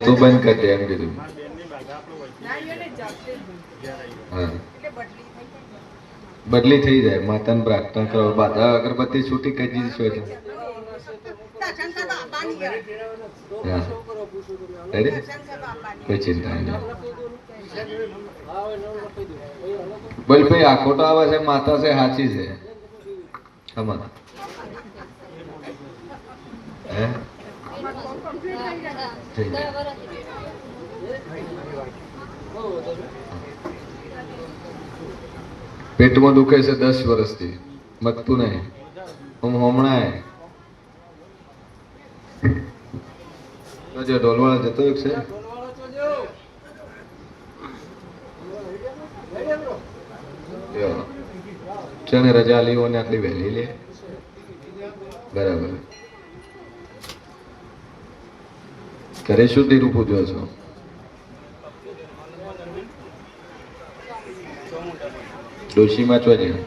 તું બંધ કરી દે એમ કીધું. બદલી થઈ જાય, માતાને પ્રાર્થના કરો. બાધા અગરબત્તી છૂટી કઈ દીધી છો એટલે. કોઈ ચિંતા નહીં. બોલ ભાઈ, આ ખોટો આવે છે માતા છે સાચી છે. હમણાં હે? થઈ ગયા પેટમાં દુખે છે દસ વર્ષથી. મગતું નહીં. હું હમણાં જો ઢોલવાળા જતો છે. ચણે રજા લીવો ને આટલી વહેલી લે. બરાબર. ઘરે શું દીરું પૂજો છો. ડોશીમાં છો છે?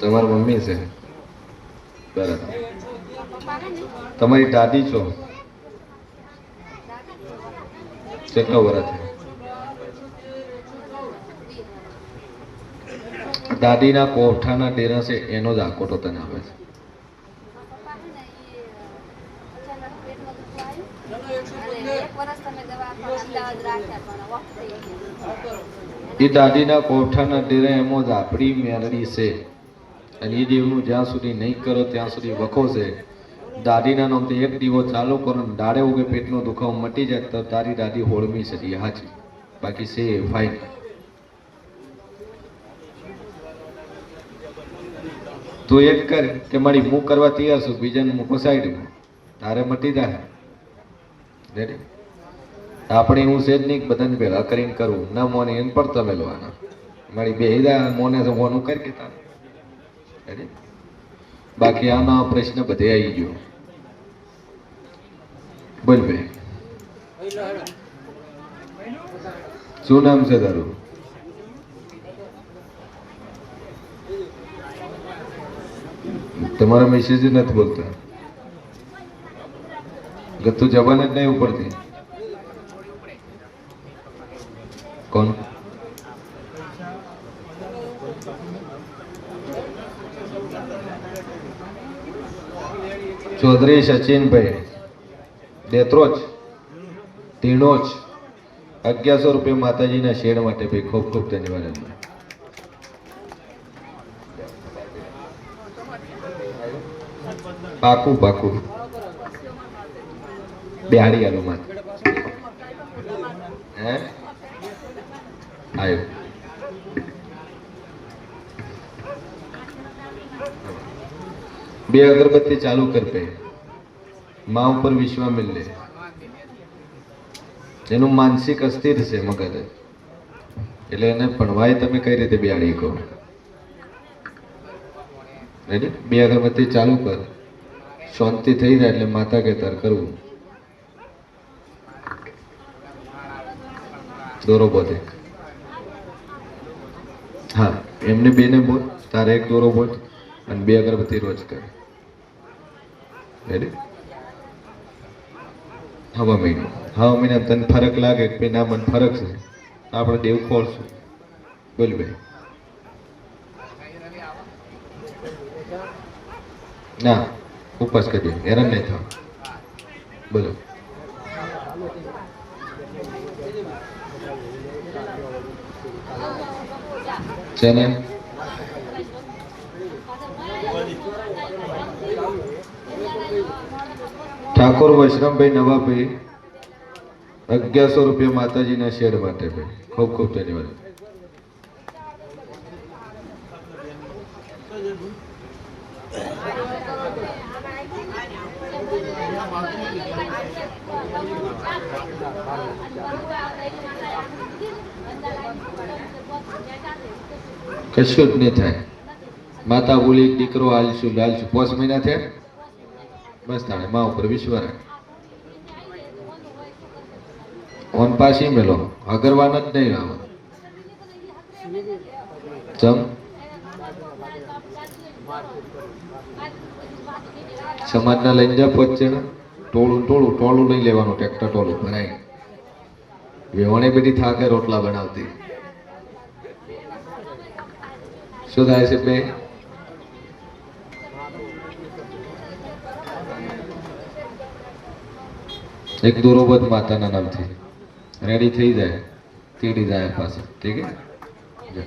તમારી મમ્મી છે? બરાબર. તમારી દાદી છો? કેટલા વર્ષ દાદીના કોઠાના ડેરા છે, એનો જ આકોટો તને આવે છે. એ દાદીના કોઠાના ડેરા એમ જ આપણી મેરડી છે. અને એ દેવનું જ્યાં સુધી નહીં કરો ત્યાં સુધી વખો છે. દાદીના નામથી એક દીવો ચાલુ કરો ને દાડે ઉગે પેટનો દુખાવો મટી જાય તો તારી દાદી હોળમી છે હાચી. બાકી છે ફાઇન તું એક કર કે મારી હું કરવા તૈયાર છું, બીજાને મૂકો સાઈડમાં. તારે મટી જાય. રેડી આપણે હું છે જ નહીં, બધાને ભેગા કરીને કરું. ના મોને એને પર તમે લોવાના મારી બે હિદા મોને મોનું કરી કેતા બાકી આનો પ્રશ્ન બધે આવી ગયો. બોલ બે શું નામ છે તારું? તમારા મેસેજ નથી બોલતા. ગતું જવાન જ નહીં ઉપરથી. કોણ ચૌધરી સચિનભાઈ દેત્રોજ તીણોજ અગિયારસો રૂપિયા માતાજીના શેડ માટે ભાઈ, ખૂબ ખૂબ ધન્યવાદ. પાકું પાકું. બિહારી આલો હે? આયો બે અગરબત્તી ચાલુ કરતે. મા ઉપર વિશ્વામિલ લે. એનું માનસિક અસ્થિર છે મગજ. એટલે એને ભણવાય તમે કઈ રીતે બિયાળી કહો એટલે બે અગરબત્તી ચાલુ કર. શાંતિ થઈ જાય એટલે માતા કે તાર કરવું. દોરો બોધે. હા, એમને બેને બોલ, તારે એક દોરો બોલ અને બે અગરબત્તી રોજ કર. રેડી હવા મહિનો. હવા મહિના તને ફરક લાગે કે ના, મને ફરક છે. આપણે દેવ ખોલશું. બોલ ભાઈ. ના, ઉપવાસ કરી હેરાન નહીં થાવ. બોલો. છે ને ઠાકોર વૈષ્ણવભાઈ નવાભાઈ અગિયારસો રૂપિયા માતાજીના શેડ માટે ભાઈ ખૂબ ખૂબ ધન્યવાદ. કશું જ નહીં થાય. માતા બોલી દીકરો હાલશું લાલશું. પોસ મહિના થયા? બસ તાણે મા ઉપર વિશ્વ રાખ. ઓન પાછી મેલો અગરવાન જ નહીં આવે ચમ? સમાજના લઈને જા પહોંચે ટોળું ટોળું ટોળું લઈ લેવાનું, ટ્રેક્ટર ટોળું ભરાય. વેવણે બેટી થાકે રોટલા બનાવતી. શું થાય છે બે. એક દોરોબત માતાના નામથી. રેડી થઈ જાય. તેડી જાય પાસે. ઠીક હે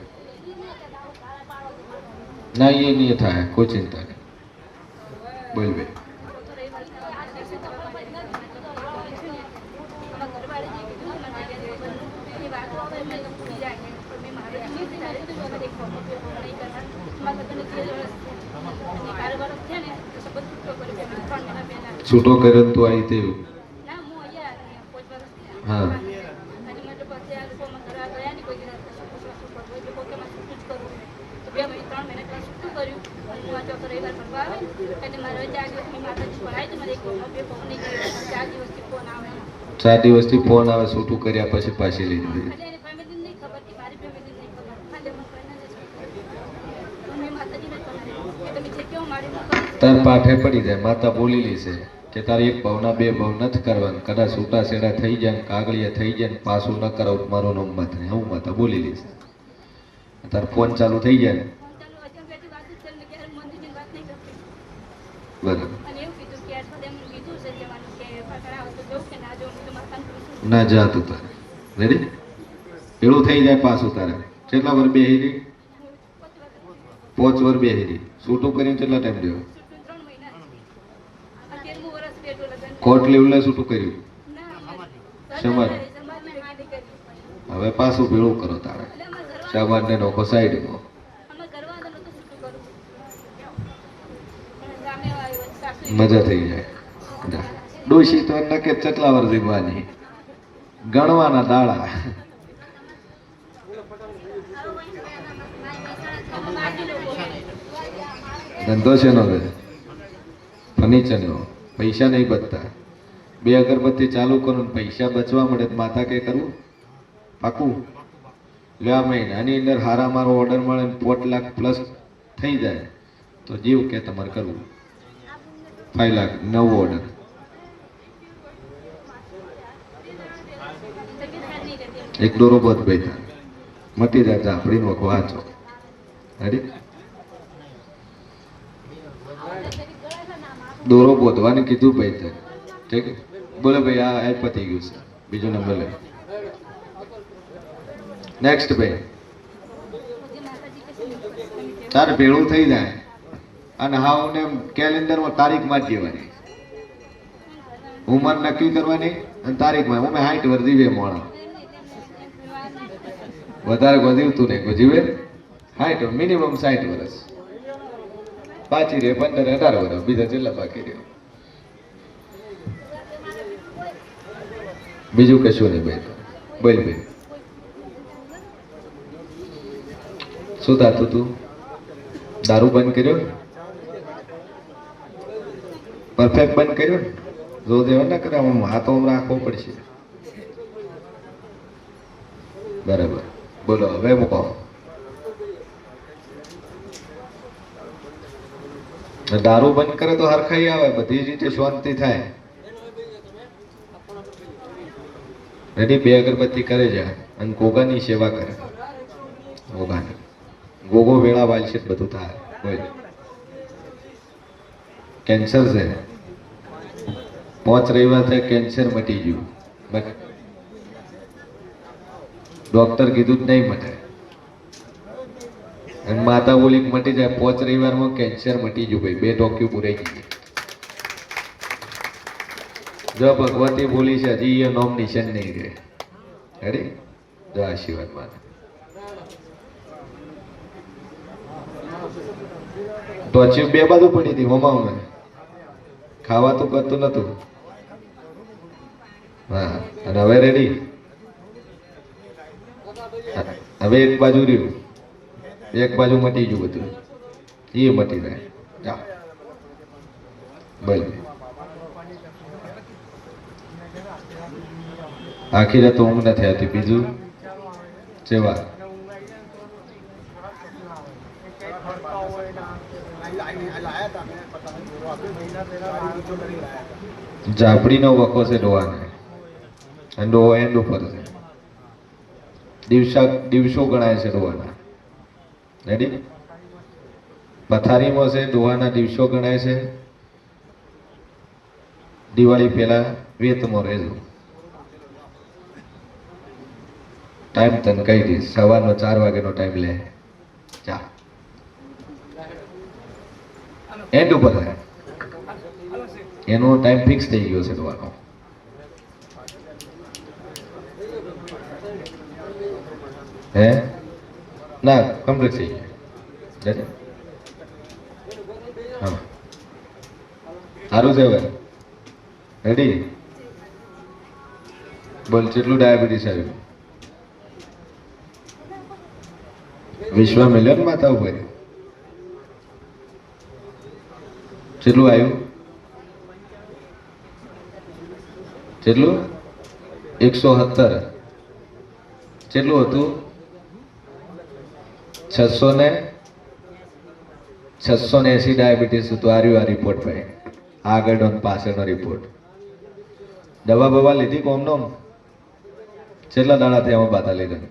ના, એ નહીં થાય. કોઈ ચિંતા નહીં. બોલ બે. છૂટો કર્યો તું આવી તેવું હા ચાર દિવસથી ફોન આવે છૂટું કર્યા પછી પાછી લઈ લીધી. તાર પાઠે પડી જાય માતા બોલેલી છે. કે તારે એક ભાવના, બે ભાવ નથી કરવાનું. કદાચ છૂટા છેડા થઈ જાય કાગળિયા થઈ જાય પાછું ન કરો મારો નામ મત નહીં હું માતા બોલી લઈશ. તાર ફોન ચાલુ થઈ જાય બરાબર. ના જાતું તારે. રેડી પેલું થઈ જાય પાછું તારે. કેટલા વર બે હેરી પોચ વર બે હેરી છૂટું કરીને કેટલા ટાઈમ રહ્યો છૂટું ત્રણ મહિના આ તેરમું વર્ષ કોર્ટ લેવલે છૂટું કર્યું? ના કરી હવે પાછું ભેળું કરો તારે. એટલે ને નોખો સાઈડમાં. મજા થઈ જાય. ડોશી તો નકે ચટલા વાર જીવવાની. ગણવાના દાડા. ધંધો છે? નો ફર્નિચરનો. પૈસા નહીં બચતા. બે અગરબત્તી ચાલુ કરો ને પૈસા બચવા મળે માતા કે કરવું પાકું. લે આ મહિને. અંદર હારા મારો ઓર્ડર મળે પોટ લાખ પ્લસ થઈ જાય. તો જીવ કે તમારે કરવું? ફાઈવ લાખ. નવો ઓર્ડર એક દોરો બધ બેઠા. મટી જાય આપણી વાંચો રેડી દોરો બોધવાને કીધું ભાઈ તે ઠીક? બોલો ભાઈ, આ એડ પતી ગયું છે. બીજો નંબર લે નેક્સ્ટ ભાઈ. તારે ભેળું થઈ જાય. અને હા, હું કેલેન્ડરમાં તારીખમાં દેવાની. ઉંમર નક્કી કરવાની અને તારીખમાં. હું હાઈટ વર્ધી બે મોણા વધારે વધ્યું નહીં. ગોધ્યું હાઈટ મિનિમમ સાઠ વર્ષ. પાછી રે, પંદર અઢાર વર્ષ બીજા છેલ્લા બાકી રહ્યો. બીજું કશું નહીં ભાઈ બોલ ભાઈ શું થતું તું? દારૂ બંધ કર્યો? પરફેક્ટ બંધ કર્યો? જો દેવા ના કરે આમ હાથો રાખવો પડશે. બરાબર. બોલો, હવે મૂકો. દારૂ બંધ કરે તો હરખાઈ આવે, બધી રીતે શાંતિ થાય. રેડી, બે અગરબત્તી કરે છે. અને ગોગાની સેવા કરે. ગોગાની. ગોગો વેળા વાલશે બધું થાય. કોઈ કેન્સર છે. પાંચ રવિવાર થાય, કેન્સર મટી ગયું. ડોક્ટર કીધું જ નહીં મટે. અને માતા બોલી મટી જાય, પોચ રવિવારમાં કેન્સર મટી ગયું ભાઈ. બે ડોક્યુ પૂરાઈ ગઈ. જો ભગવતી બોલી છે, હજી એ નોમ નિશાન નહીં રહે. અરે જો આશીર્વાદ માને. ટોચ્યું બે બાજુ પડી હતી, હોમાં અમે ખાવા તો કરતું નતું. હા, અને હવે રેડી હવે એક બાજુ રહ્યું. એક બાજુ મટી ગયું બધું. એ મટી જાય. જા. આખી રાત ઊંઘ નથી આવતી. બીજું? સેવા. ઝાપડીનો વખો છે ડોવાને અને ડોહો એન્ડ ઉપર છે. દિવસા, દિવસો ગણાય છે ડોહાના. રેડી પથારીમાં છે દુવાના દિવસો ગણાય છે. દિવાળી પહેલા વેતમાં રહેજો. ટાઈમ તને કહી દઈશ. સવારનો ચાર વાગ્યાનો ટાઈમ લે. જા એન્ડ ઉપર એનો ટાઈમ ફિક્સ થઈ ગયો છે ડોવાનો હે? ના કમ્પ્લીટ થઈ રેડી? હા. સારું છે હવે. રેડી બોલ, કેટલું ડાયાબિટીસ આવ્યું? વિશ્વ મિલન માતા ઉપર કેટલું આવ્યું? કેટલું? એકસો સત્તર. કેટલું હતું? છસો ને છસો ને એસી ડાયાબિટીસ હતું. આર્યું આ રિપોર્ટ ભાઈ. આગળ ઓન પાછળનો રિપોર્ટ દવા બવા લીધી કોમનો છેલ્લા દાડા થયા હું બાતા લીધા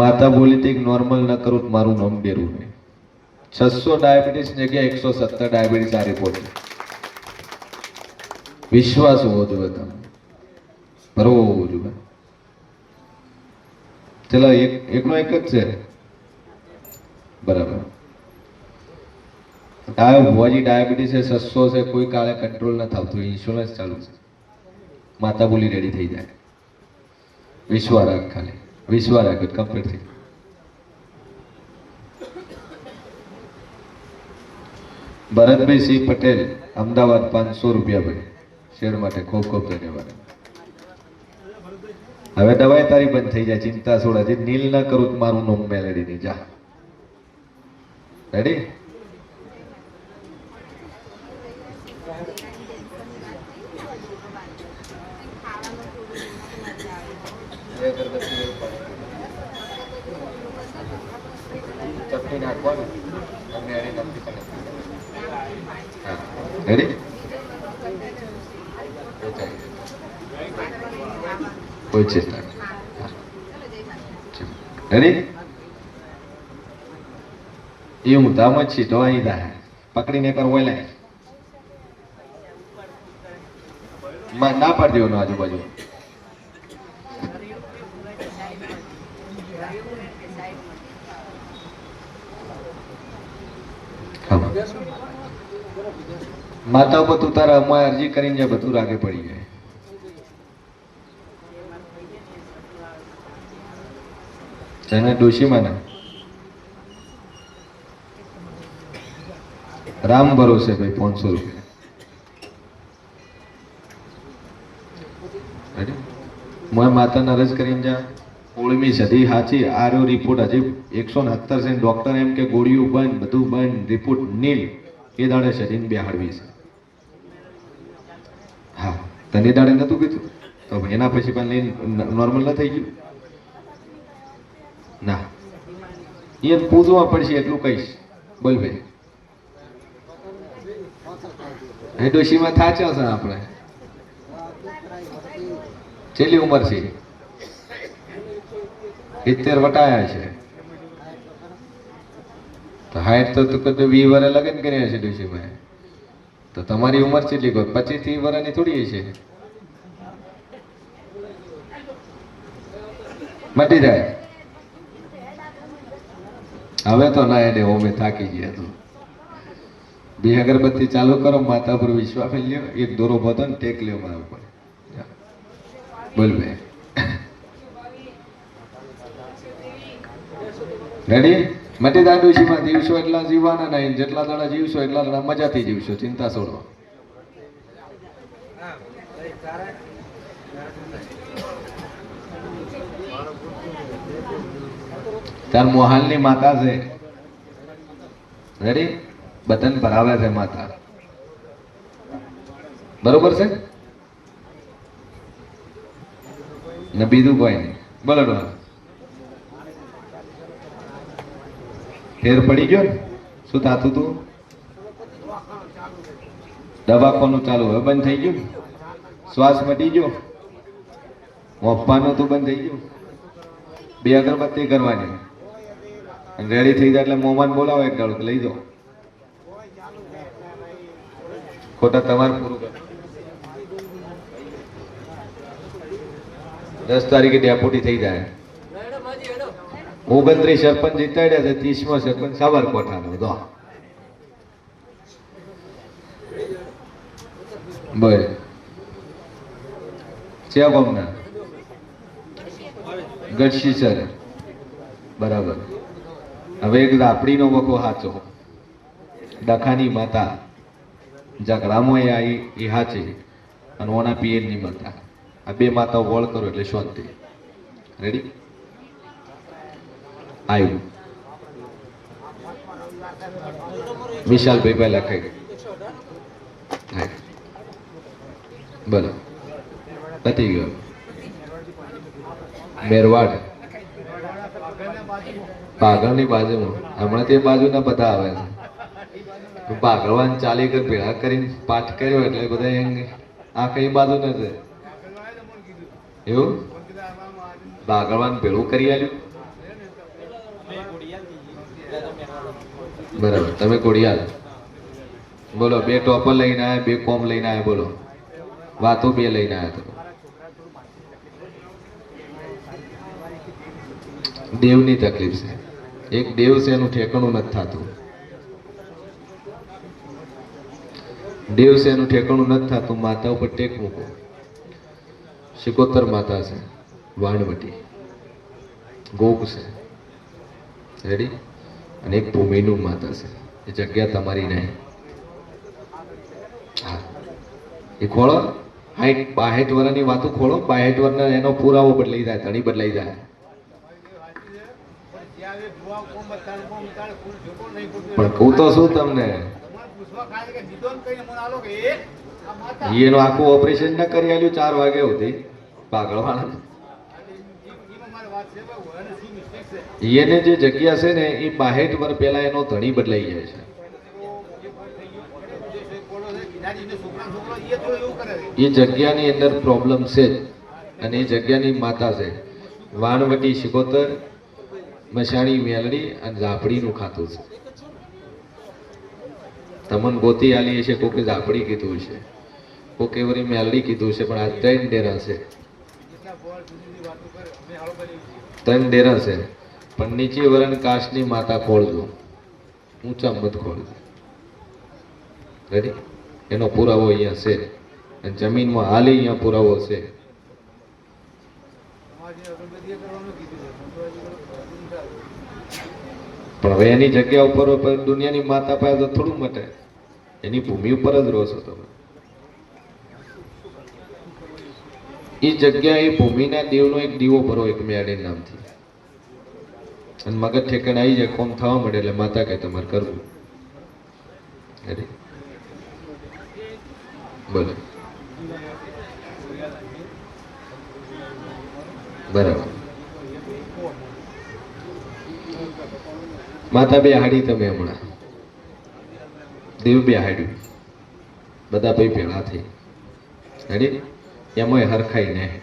માતા બોલી હતી નોર્મલ ન કરું મારું નામ ડેરું નહીં. છસો ડાયાબિટીસ જગ્યાએ એકસો સત્તર ડાયાબિટીસ આ રિપોર્ટ વિશ્વાસ હોવો જોઈએ તમે બરોબર હોવો જોઈએ. ચલો, એક, એકનો એક જ છે. બરાબર. ભુવાજી ડાયાબિટીસ છે સસ્સો છે, કોઈ કાળે કંટ્રોલ ન થતું ઇન્સ્યોરન્સ ચાલુ છે. માતા બોલી રેડી થઈ જાય. વિશ્વા રાખ ખાલી. વિશ્વા રાખ કમ્પ્લીટ થઈ ભરતભાઈ સિંહ પટેલ, અમદાવાદ પાંચસો રૂપિયા ભાઈ. શેર માટે ખૂબ ખૂબ ધન્યવાદ. હવે દવાઈ તારી બંધ થઈ જાય ચિંતા છોડા. હજી નીલ ના કરું તો મારું નોમ મેલેડી ની જા. રેડી ચટણી નાખવાનું રેડી ચિંતા રેડી એ હું ધામ જ તો અહીં થાય પકડીને કરવો લે માં ના પાડી દેવાનું આજુબાજુ. માતા ઉપર તું તારા અમારે અરજી કરીને બધું રાગે પડી જાય. તને દોષી માને રામ ભરોસે ભાઈ પાંચસો રૂપિયા? મોય માતાને અરજ કરીને જા. ઓળમી સદી સાચી આર્યો રિપોર્ટ હજી એકસો ને સત્તર છે ડોક્ટર એમ કે ગોળીઓ બંધ, બધું બંધ રિપોર્ટ નીલ. એ દાડે શરીર બેહાડવી છે. હા, તને દાડે નતું કીધું? તો એના પછી પણ નોર્મલ ન થઈ ગયું? ના. એ પૂજવા પડશે એટલું કહીશ. બોલ ભાઈ. એ ડોશીમાં થાચ્યા છે આપણે. છેલ્લી ઉંમર છે. સિત્તેર વટાયા છે. તો હાઈટ તો તું કદું વી વરે લગ્ન કર્યા છે ડોશીમાં તો તમારી ઉંમર કેટલી કોઈ પચીસથી વર્ષની થોડી છે મટી જાય. હવે તો ના એને ઓમે થાકી ગયા તું. બે અગરબત્તી ચાલુ કરો માતા પર વિશ્વાસ લ્યો, એક દોરો બધો ને ટેક લ્યો મારા ઉપર. બોલ બે રેડી મટી દાંડુશીમાં જીવશો એટલા જીવવાના નહીં, જેટલા દાડા જીવશો એટલા દાડા મજાથી જીવશો, ચિંતા છોડો. તાર મોહાલની માતા છે. રેડી બતન ભરાવે છે માતા. બરોબર છે? ને બીજું કોઈ નહીં. બોલો. ફેર પડી ગયો ને? શું થાતું તું? દવાખાનું ચાલુ હવે બંધ થઈ ગયું શ્વાસ મટી ગયો? મોપવાનું તો બંધ થઈ ગયું? બે અગરબત્તી કરવાની. અને રેડી થઈ જાય એટલે મોમાન બોલાવો એક ગાળું, લઈ જાઓ. ખોટા તમારે પૂરું કરો. દસ તારીખે ડેપોટી થઈ જાય. ઓગણત્રીસ સરપંચ જીતાડ્યા છે, ત્રીસમો સરપંચ સાબરકોઠાનો દો બોલ. છે ગામના? ગઢશી સર. બરાબર. હવે એક રાપડીનો વખો હાચો. ડખાની માતા ઝઘડામાં એ આવી એ હાચે અને ઓના પિયરની માતા. આ બે માતાઓ વળ કરો એટલે શાંતિ. રેડી આવ્યું વિશાલભાઈ પહેલા ખાઈ ગઈ બોલો. પતી ગયો. મેરવાડ. પાગળની બાજુમાં હમણાં તે બાજુના બધા આવે છે. પાગળવાન ચાલી કર ભેળા કરીને પાઠ કર્યો એટલે બધા આ કઈ બાજુ નથી એવું? પાગળવાન ભેળું કરી આલ્યું? બરાબર, તમે કોડિયાલ બોલો, બે ટોપર લઈને આવ્યા, બે કોમ લઈને આવ્યા, બોલો. વાતો બે લઈને આવ્યા તમે. દેવની તકલીફ છે. એક દેવ છે, એનું ઠેકાણું નથી થતું. દેવ છે, એનું ઠેકાણું નથી થતું, માતા ઉપર ટેક મૂકો. શિકોતર માતા છે, વાણવટી. ગોપ છે. રેડી અને એક ભૂમિનું માતા છે. એ જગ્યા તમારી નહીં. હા. એ ખોળો. હાઈટ બાહેઠ વર્ષની વાતો ખોળો. બાહેઠ વર્ષના એનો પુરાવો બદલાઈ જાય, ધણી બદલાઈ જાય. પણ કહું તો શું તમને? એનું આખું ઓપરેશન ન કરી આલ્યું ચાર વાગે સુધી? પાગળવાળા એને જે જગ્યા છે ને એ બાહેઠ વર્ષ પહેલા એનો ધણી બદલાઈ જાય છે. એ જગ્યાની અંદર પ્રોબ્લેમ છે અને એ જગ્યાની માતા છે. વાણવટી શિકોતર મશાણી મેલડી અને ઝાપડીનું ખાતું છે. તમન ગોતી આલી છે, કોકે ઝાપડી કીધું છે, કોકે વળી મેલડી કીધું છે, પણ આ ત્રણ ડેરા છે. ત્રણ ડેરા છે, પણ નીચે વરણ કાશની માતા ખોળજો. ઊંચા મત ખોળજો. રેડી એનો પુરાવો અહીંયા છે. અને જમીનમાં હાલી અહીંયા પુરાવો છે. પણ હવે એની જગ્યા ઉપર દુનિયાની માતા પાસે તો થોડું મટે. એની ભૂમિ ઉપર જ રહો છો તમે. એ જગ્યા એ ભૂમિના દેવનો એક દીવો ભરો એક મેળે નામથી. અને મગજ ઠેકાણે આવી જાય, કોમ થવા મળે એટલે માતા કહે, તમારે કરવું. અરે. બોલો. બરાબર. માતા બે હાડી તમે હમણાં. દેવ બે હાડ્યું. બધા ભાઈ ભેળા થઈ. હેડી? એમાંય હરખાઈ ને.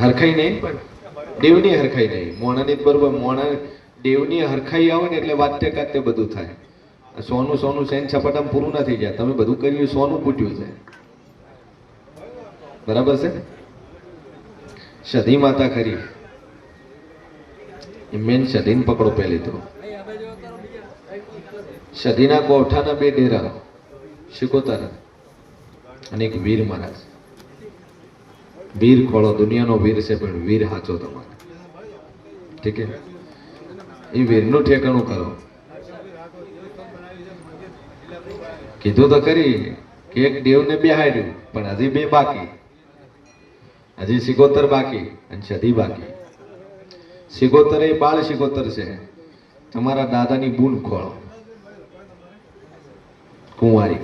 હરખાઈ નહીં પણ દેવની હરખાઈ નહીં. મોણાની બરોબર, મોણા દેવની હરખાઈ આવે ને એટલે વાત્ય કાત્ય બધું થાય. સોનું સોનું સેન છપાટામાં પૂરું નથી જાય. તમે બધું કર્યું, સોનું પૂટ્યું છે. બરાબર છે? સધી માતા ખરી. એ મેન સધીને પકડો પહેલી તો. સધીના કોઠાના બે ડેરા શિકોતર અને એક વીર મહારાજ. વીર ખોળો, દુનિયાનો વીર છે, પણ વીર હાચો તમારે. ઠીક છે? એ વીરનું ઠેકાણું કરો. કીધું તો કરી કે એક દેવને બેહાડ્યું, પણ હજી બે બાકી. હજી સિગોતર બાકી અને સધી બાકી. સિગોતર એ બાળ સિગોતર છે. તમારા દાદાની બૂન ખોળો. કુંવારી.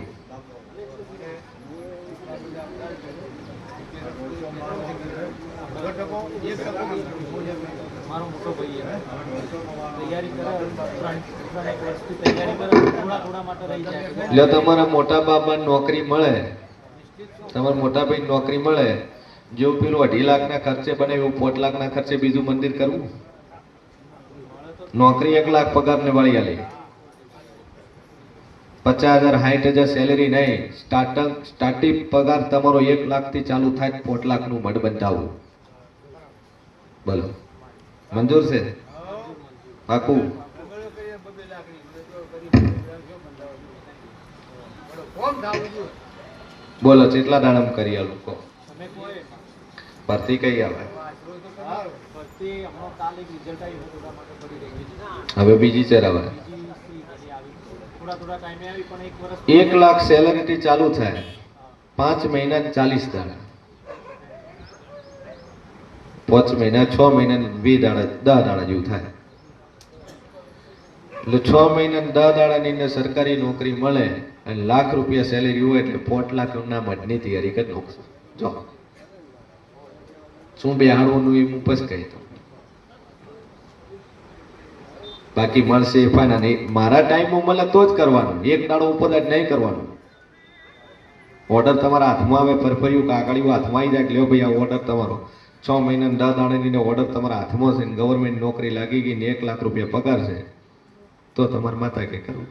એટલે તમારા મોટા બાપા નોકરી મળે. તમારા મોટા ભાઈ નોકરી મળે. જેવું પેલું અઢી લાખના ખર્ચે બને એવું પોત લાખના ખર્ચે બીજું મંદિર કરવું? નોકરી એક લાખ પગાર ને વાળી આલી પચાસ હજાર, સાઠ હજાર સેલેરી નહીં. સ્ટાર્ટઅપ સ્ટાર્ટિંગ પગાર તમારો એક લાખથી ચાલુ થાય પોત લાખનું મઢ બંધાવું. બોલો. મંજૂર છે? પાકું. બોલો કેટલા દાડમ કરી આ લોકો. ભરતી કઈ આવે? હવે બીજી હજી આવી. એક લાખ સેલરીથી ચાલુ થાય. પાંચ મહિના ચાલીસ દાડા. પાંચ મહિના, છ મહિના બે દાડા દસ દાડા જેવું થાય. એટલે છ મહિના દસ દાડાની અંદર સરકારી નોકરી મળે અને લાખ રૂપિયા સેલેરી હોય એટલે પોટ લાખ ના મઢની તૈયારી કરી નાખશું. જો. શું બેહાડવાનું એ હું પછી કહી બાકી મળશે એ ફાઇન અને મારા ટાઈમમાં મળે તો જ કરવાનું. એક દાડો ઉપર જ નહીં કરવાનું. ઓર્ડર તમારા હાથમાં આવે ફરફર્યું કાકડિયું હાથમાં આવી જાય લ્યો ભાઈ, આ ઓર્ડર તમારો. છ મહિના દસ દાડાની ઓર્ડર તમારા હાથમાં છે ને ગવર્મેન્ટ નોકરી લાગી ગઈ ને એક લાખ રૂપિયા પગાર છે, તો તમારે માતા કે કરવું?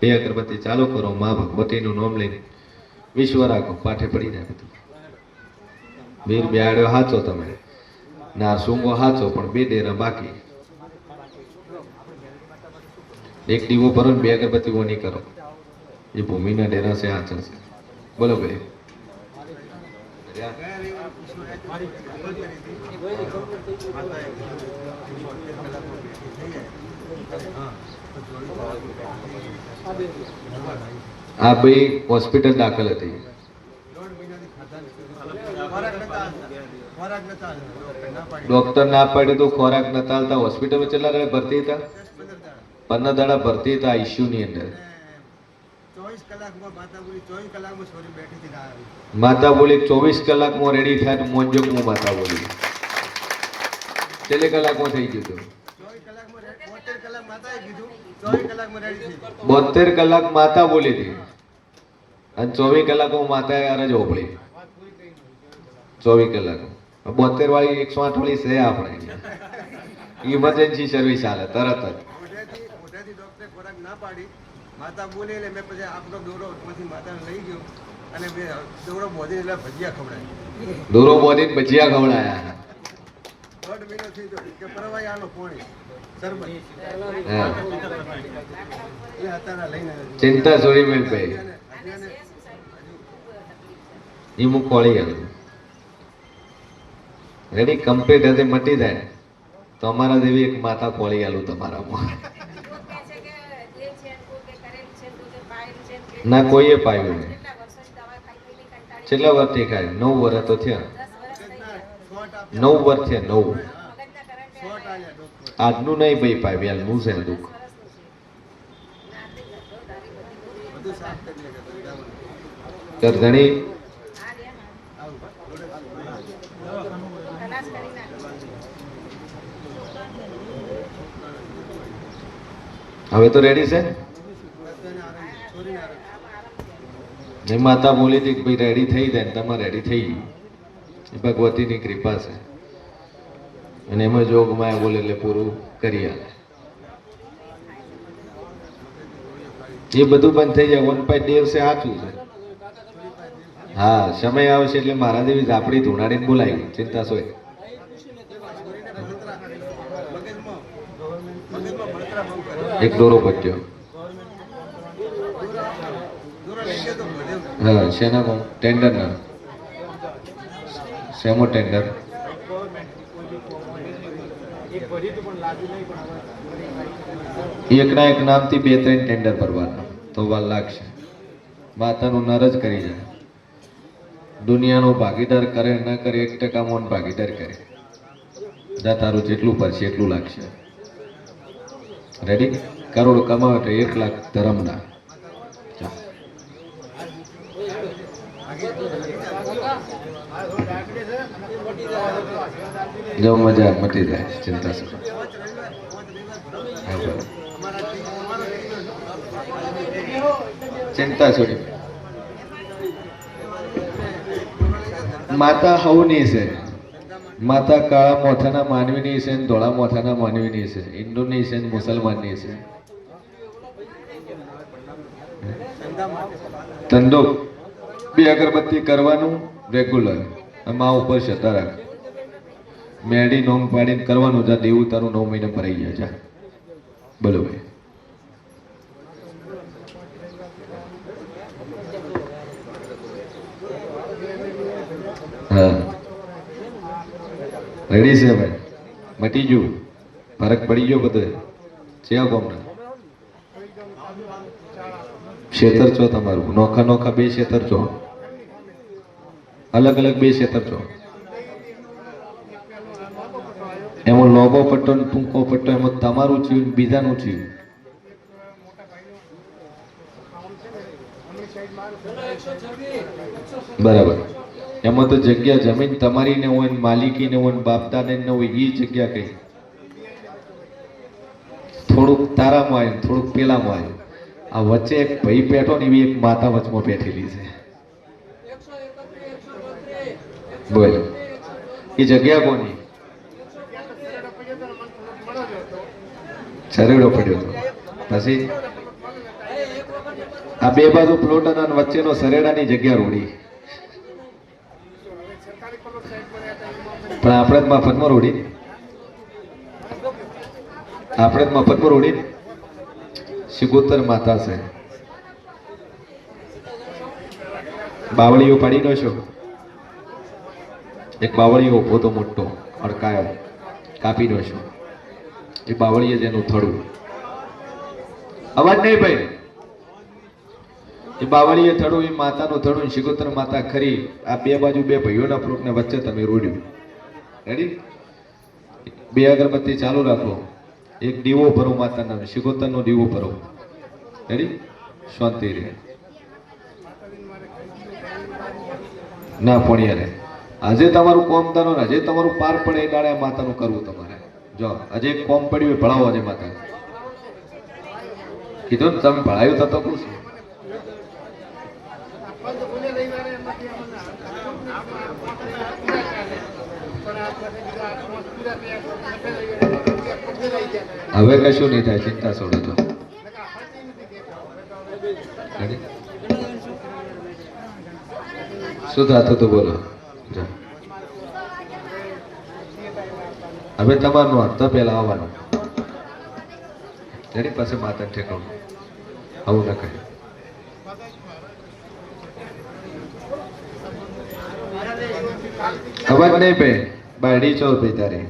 બે અગરબત્તી ચાલુ કરો મા ભગવતીનું નામ લઈને વિશ્વ રાખો, પાઠે પડી જાય બધું. વીર બેહાડ્યો હાચો તમે. ના સૂંગો હાચો, પણ બે ડેરા બાકી. એક દીવો ભરો ને બે અગરબત્તી નહીં કરો. એ ભૂમિના ડેરા છે આચર છે. બોલો ભાઈ. આ ભાઈ હોસ્પિટલ દાખલ હતી. ડોક્ટર ના પાડી તો ખોરાક નતા હાલતા હોસ્પિટલમાં કેટલા દાડા ભરતી હતા? પંદર દાડા ભરતી હતા ઇશ્યુ ની અંદર. માતા બોલી ચોવીસ કલાકમાં કલાકમાં રેડી થાય તો મોંજો હું માતા બોલી. કેટલી કલાકમાં થઈ ગયું હતું. બોતેર કલાક કલાકમાં માતા બોલી હતી. અને ચોવીસ કલાકમાં માતા યાર જ ઓપડી. ચોવીસ કલાક બોતેર વાળી એકસો આઠ વાળી છે આપણે ઇમરજન્સી સર્વિસ હાલે તરત જ. ખોરાક ના પાડી. માતા બોલી એટલે મેં પછી આપણો દોરો માતાને લઈ ગયો. અને દોરો બોધી એટલે ભજીયા ખવડાવી દોરો બોધીને ભજીયા ખવડાયા. દોઢ મહિનો થઈ ગયો. કે પરવાઈ આલો પોણી. ચિંતા છોડી મેં ભાઈ. એ હું આલું રેડી કમ્પ્લીટ હશે મટી જાય. તો અમારા જેવી એક માતા ખોળી આલું તમારામાં. છે છે છે છે ના કોઈએ પાયું નહીં. છેલ્લા વર્ષોથી ખાય? નવ વર્ષ તો થયા. નવ વર્ષ થયા નવ. આજનું નહીં ભાઈ પાયનું છે દુઃખ. સરસનું છે નાથી ધંધો તારી બધી બધું સાફ કરી લે કે ધંધામાં. કરધણી આ રહ્યા ને આવું. ખલાસ કરી નાખો હવે તો રેડી છે. ને માતા બોલી હતી કે ભાઈ રેડી થઈ જાય ને તમારે રેડી થઈ ગયું. ભગવતીની કૃપા છે. અને એમાં જોગમાં બોલે એટલે પૂરું કરી આલે. એ બધું બંધ થઈ જાય. વન પાય દેવ છે સાચું છે. હા, સમય આવશે એટલે મારા જેવી ઝાપડી ધૂણાડીને બોલાવી ચિંતા સોય એક દોરો પટ્યો. હા, શેના કોણ ટેન્ડરના. શેમો ટેન્ડર? એકના એક નામથી બે ત્રણ ટેન્ડર ભરવાના. તો વાર લાગશે. માતાનું નર જ કરી જાય. દુનિયાનો ભાગીદાર કરે ન કરે, એક ટકા મોન ભાગીદાર કરે. જા તારું જેટલું પડશે એટલું લાગશે. રેડી કરોડ કમાવે તો એક લાખ ધર્મના. જો. મજા મટી જાય, ચિંતા શું? ચિંતા છોડી માતા હવની છે. માતા કાળા મોથાના માનવીની છે ને ધોળા મોથાના માનવીની છે. હિન્દુની છે ને મુસલમાનની છે. ધંધો. બે અગરબત્તી કરવાનું રેગ્યુલર મા ઉપર છતા રાખ. મેડી નોમ પાડીને કરવાનું, જા દેવું તારું નવ મહિને ભરાઈ ગયા, જા. બોલો ભાઈ. હા. રેડી છે ભાઈ? મટી ગયું. ફરક પડી ગયો બધો છે કોમને ક્ષેત્ર છો તમારું? નોખા નોખા બે ક્ષેત્ર છો? અલગ અલગ બે ક્ષેત્ર છો? એમાં લોબો પટ્ટો ને ટૂંકો પટ્ટો, એમાં તમારું થયું બીજાનું થયું. બરાબર. એમાં તો જગ્યા જમીન તમારી ને હોય માલિકી ને હોય બાપદાને ને હોય એ જગ્યા કઈ? થોડુંક તારામાં આવ્યું થોડુંક પેલામાં આવ્યું આ વચ્ચે એક ભાઈ બેઠો ને એવી એક માતા વચમાં બેઠેલી છે. બોલ. એ જગ્યા કોની? ચરેડો પડ્યો પછી? આ બે બાજુ પ્લોટ અને વચ્ચેનો સરેડાની જગ્યા રોડી. પણ આપણે જ મફતમાં રોડી આપણે જ મફતમાં રોડી સિગોતર માતા છે. બાવળીઓ પાડી નો છો એક બાવળીઓ ઊભો તો મોટો, અડકાયો, કાપી નો છો એ બાવળીએ જેનું થડું. અવાજ નહીં ભાઈ. એ બાવળીએ થડું, એ માતાનું થડું શિગોતર માતા ખરી. આ બે બાજુ બે ભાઈઓના પ્લોટને વચ્ચે તમે રોડ્યું રેડી બે અગરબત્તી ચાલુ રાખો. એક દીવો ભરો માતાના, શિગોતરનો દીવો ભરો. રેડી શાંતિ રહે. ના પણ રે આજે તમારું કોમ તારો આજે તમારું પાર પડે એ દાડે માતાનું કરવું તમારે. જો, આજે કોમ પડ્યું એ ભણાવો આજે માતા કીધું તમે ભણાયું તો તો શું હવે કશું નહીં થાય, ચિંતા છોડો તો શું થતું હતું બોલો. હવે તમારનું હતો પહેલા આવવાનું. રેડી પાસે માતા ઠેકાણું. આવું ના કહે ખબર નહીં પે. બાયડી છો ભાઈ તારી